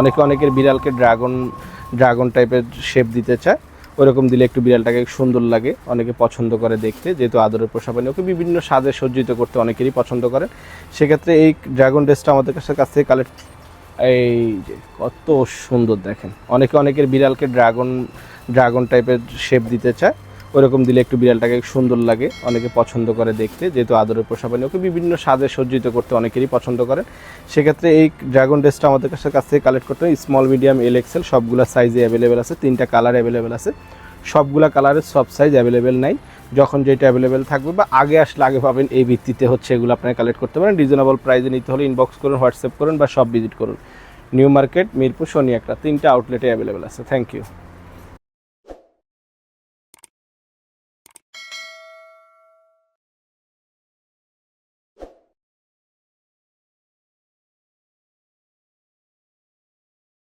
অনেকে অনেকের বিড়ালকে ড্রাগন ড্রাগন টাইপের শেপ দিতে চায়। ওরকম দিলে একটু বিড়ালটাকে সুন্দর লাগে, অনেকে পছন্দ করে দেখতে, যেহেতু আদরের পোষা পানি ওকে বিভিন্ন স্বাদে সজ্জিত করতে অনেকেরই পছন্দ করেন সেক্ষেত্রে এই ড্রাগন ড্রেসটা আমাদের কাছে কাছ থেকে কালেক্ট এই যে কত সুন্দর দেখেন। অনেকে অনেকের বিড়ালকে ড্রাগন ড্রাগন টাইপের শেপ দিতে চায়। ওরকম দিলে একটু বিড়ালটাকে সুন্দর লাগে, অনেকে পছন্দ করে দেখতে, যেহেতু আদরের পোষা পানি ওকে বিভিন্ন সাজে সজ্জিত করতে অনেকেরই পছন্দ করেন। সেক্ষেত্রে এই ড্রাগন ড্রেসটা আমাদের কাছে কাছ থেকে কালেক্ট করতে স্মল মিডিয়াম এল এক্সেল সবগুলো সাইজে অ্যাভেলেবেল আছে, তিনটা কালার অ্যাভেলেবেল আছে। সবগুলা কালারের সব সাইজ অ্যাভেলেবেল নাই। যখন যেটা অ্যাভেলেবেল থাকবে বা আগে আসলে আগে পাবেন, এই ভিত্তিতে হচ্ছে এগুলো আপনারা কালেক্ট করতে পারেন। রিজনেবল প্রাইসে নিতে হলে ইনবক্স করুন হোয়াটসঅ্যাপ করুন বা সব ভিজিট করুন। নিউ মার্কেট মিরপুর শনি একটা তিনটা আউটলেটে অ্যাভেলেবেল আছে। Thank you